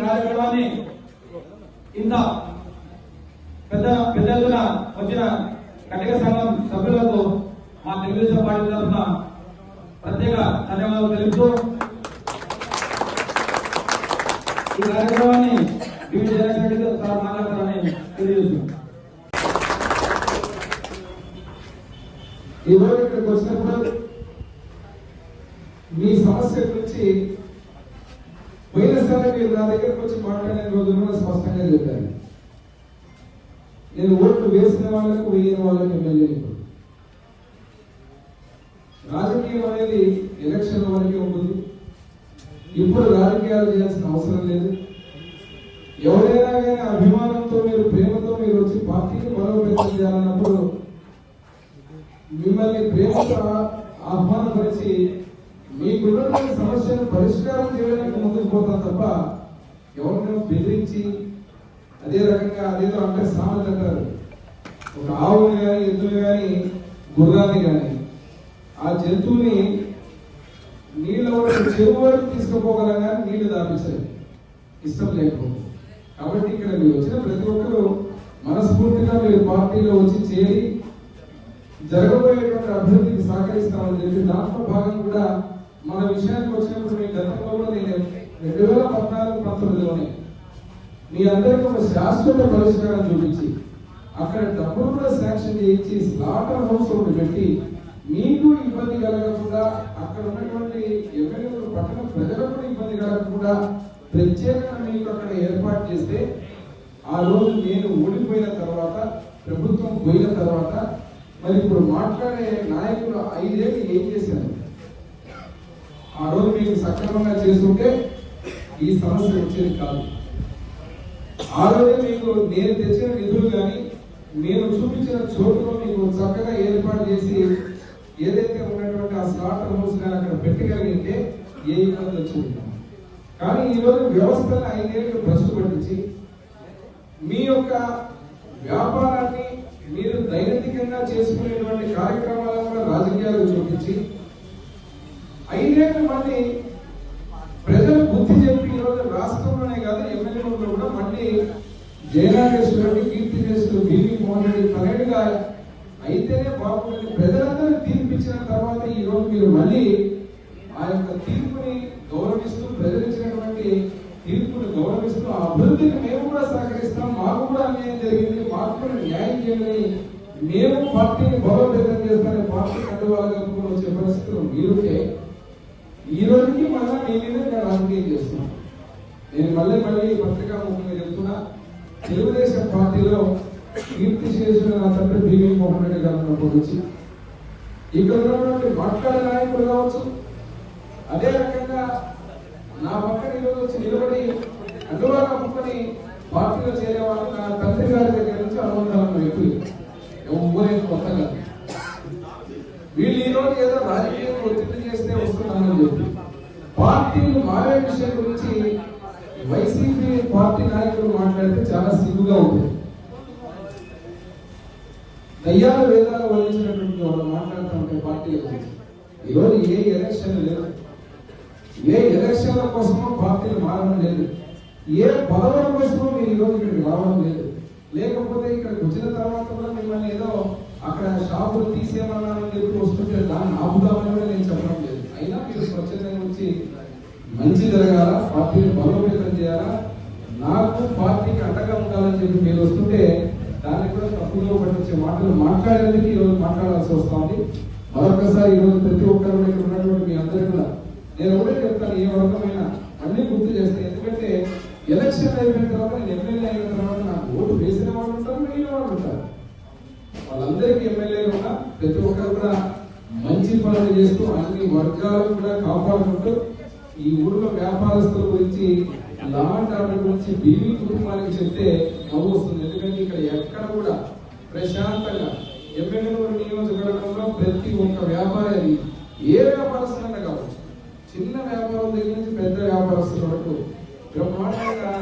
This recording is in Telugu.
కార్యక్రమాన్ని ఇంత పెద్ద పెద్ద ఎత్తున వచ్చిన కటిక సంఘం సభ్యులకు మా తెలుగుదేశం పార్టీ తరఫున ప్రత్యేక ధన్యవాదాలు తెలుపుతూ ఈ కార్యక్రమాన్ని వివిధ జగన్ సార్ మాట్లాడతారని తెలియజేస్తున్నాం. ఈరోజు ఇక్కడికి వచ్చినప్పుడు మీ సమస్య గురించి పోయినసారి మీరు నా దగ్గరకు వచ్చి మాట్లాడిన రోజు కూడా స్పష్టంగా చెప్పాను నేను ఓట్లు వేసిన వాళ్ళకు వేయని వాళ్ళకి ఎమ్మెల్యే రాజకీయం అనేది ఎలక్షన్ వరకే ఉంటుంది. ఇప్పుడు రాజకీయాలు చేయాల్సిన అవసరం లేదు. ఎవరైనా కానీ అభిమానంతో మీరు ప్రేమతో మీరు వచ్చి పార్టీని బలోపేతం చేయాలన్నప్పుడు మిమ్మల్ని ప్రేమతో ఆహ్వానపరిచి మీకున్నటువంటి సమస్యను పరిష్కారం చేయడానికి ముందుకు పోతాం తప్ప ఎవరినో బెదిరించి అదే రకంగా అదేదో అంటే సామెత అంటారు. ఒక ఆవుని కానీ ఎద్దుని కానీ గుర్రాన్ని కానీ ఆ జంతువుని నీళ్ళ వరకు చెరువు వరకు తీసుకుపోగలం కానీ నీళ్ళు దాపించలేదు ఇష్టం లేకపోతే కాబట్టి ఇక్కడ మీరు వచ్చిన ప్రతి ఒక్కరూ మనస్ఫూర్తిగా మీరు పార్టీలో వచ్చి చేరి జరగబోయేటువంటి అభివృద్ధికి సహకరిస్తామని చెప్పి దాంట్లో భాగం కూడా మన విషయానికి వచ్చినప్పుడు మీ గతంలో కూడా నేను రెండు వేల పద్నాలుగు పంతొమ్మిదిలోనే మీ అందరికీ ఒక శాశ్వత పరిష్కారం చూపించి అక్కడ డబ్బులు కూడా శాంక్షన్ చేయించి స్లాటర్ హౌస్ ఒకటి పెట్టి మీకు ఇబ్బంది కలగకుండా అక్కడ ఉన్నటువంటి ఎమ్మెల్యేలు పట్టణ ప్రజలకు కూడా ఇబ్బంది కలగకుండా ప్రత్యేకంగా మీకు అక్కడ ఏర్పాటు చేస్తే ఆ రోజు నేను ఓడిపోయిన తర్వాత ప్రభుత్వం పోయిన తర్వాత మరి ఇప్పుడు మాట్లాడే నాయకులు ఐదేళ్ళు ఏం చేశారు? ఆ రోజు మీకు సక్రమంగా చేసుకుంటే ఈ సమస్య వచ్చేది కాదు. ఆ రోజు మీకు నేను తెచ్చిన నిధులు కానీ నేను చూపించిన చోటులో మీకు చక్కగా ఏర్పాటు చేసి ఏదైతే ఉన్నటువంటి ఆ స్లాటర్ హౌస్ కానీ అక్కడ పెట్టగలిగితే ఏ ఇబ్బంది వచ్చింది? కానీ ఈరోజు రోజు వ్యవస్థను ఐదేళ్ళు భ్రష్టు పట్టించి మీ యొక్క వ్యాపారాన్ని మీరు దైనందికంగా చేసుకునేటువంటి కార్యక్రమాలను కూడా రాజకీయాలు చూపించి ధైర్యంగా మళ్ళీ ప్రజలు బుద్ధి చెప్పి ఈరోజు రాష్ట్రంలోనే కాదు ఎమ్మెల్యేలో కూడా మళ్ళీ జయనాగేశ్వరుడు కీర్తి చేస్తూ బీవీ మోహన్ రెడ్డి పన్నెండుగా అయితేనే బాగుంటుంది. ప్రజలందరూ తీర్పిచ్చిన తర్వాత ఈ రోజు మీరు మళ్ళీ ఆ యొక్క తీర్పుని గౌరవిస్తూ ప్రజలు ఇచ్చినటువంటి తీర్పుని గౌరవిస్తూ ఆ మేము కూడా సహకరిస్తాం మాకు కూడా అన్యాయం జరిగింది మాకు కూడా న్యాయం చేయాలని మేము పార్టీని బలోపేతం చేస్తామని పార్టీ కండువాలు కప్పుకొని వచ్చే పరిస్థితులు మీరుంటే ఈ రోజుకి మళ్ళా మీ మీద నేను రాజకీయం చేస్తున్నా. నేను మళ్ళీ మళ్ళీ పత్రికా ముఖంగా చెప్తున్నా తెలుగుదేశం పార్టీలో కీర్తి చేసిన నా తండ్రి బీవీ మోహన్ రెడ్డి గారు గురించి ఇక్కడ ఉన్నటువంటి మాట్లాడే నాయకుడు కావచ్చు అదే రకంగా నా పక్కన ఈరోజు వచ్చి నిలబడి అందువల్ల పక్కని పార్టీలో చేరేవాళ్ళు నా తండ్రి గారి దగ్గర నుంచి అనుబంధాలను వ్యక్తులు ఊరేం కొత్తగా? వీళ్ళు ఈ రోజు ఏదో రాజకీయం ఒత్తిడి చేస్తే వస్తున్నామని చెప్పి పార్టీలు మారే విషయం గురించి వైసీపీ పార్టీ నాయకులు మాట్లాడితే చాలా సిగ్గుగా ఉంది. దయ్యాల వేదాలు వహించినటువంటి వాళ్ళు మాట్లాడుతూ ఉంటే పార్టీల గురించి. ఈరోజు ఏ ఎలక్షన్ లేదు. ఏ ఎలక్షన్ల కోసమో పార్టీలు మారడం లేదు. ఏ పదవుల కోసమో మీరు ఈరోజు ఇక్కడికి రావడం లేదు. లేకపోతే ఇక్కడికి వచ్చిన తర్వాత కూడా మిమ్మల్ని ఏదో అక్కడ షాపులు తీసేయమన్నారని చెప్పి వస్తుంటే దాన్ని ఆపుదామని కూడా నేను చెప్పడం లేదు అయినా మీరు స్వచ్ఛందంగా వచ్చి మంచి జరగాల? పార్టీని బలోపేతం చేయాలా? నాకు పార్టీకి అండగా ఉండాలని చెప్పి మీరు వస్తుంటే దాన్ని కూడా తప్పులో పట్టించే మాటలు మాట్లాడేందుకు ఈ రోజు మాట్లాడాల్సి వస్తుంది. మరొకసారి ఈరోజు ప్రతి ఒక్కరు ఇక్కడ ఉన్నటువంటి మీ అందరికీ కూడా నేను ఒకటే చెప్తాను ఏ వర్గమైన అన్ని గుర్తు చేస్తాను ఎందుకంటే ఎలక్షన్ అయిపోయిన తర్వాత నేను ఎమ్మెల్యే అయిన తర్వాత నాకు ఓటు వేసిన వాళ్ళు ఉంటారు మిగిలిన వాళ్ళు ఉంటారు. వాళ్ళందరికీ ఎమ్మెల్యే కూడా ప్రతి ఒక్కరు కూడా మంచి పనులు చేస్తూ అన్ని వర్గాలు కూడా కాపాడుకుంటూ ఈ ఊర్లో వ్యాపారస్తుల గురించి లాండ్ ఆర్డర్ గురించి బీవీ కుటుంబానికి చెప్తే నవ్వు వస్తుంది. ఎందుకంటే ఇక్కడ ఎక్కడ కూడా ప్రశాంతంగా ఎమ్మెల్యే నియోజకవర్గంలో ప్రతి ఒక్క వ్యాపారి ఏ వ్యాపారస్తులన్నా కావచ్చు. చిన్న వ్యాపారం దగ్గర నుంచి పెద్ద వ్యాపారస్తుల వరకు బ్రహ్మాండంగా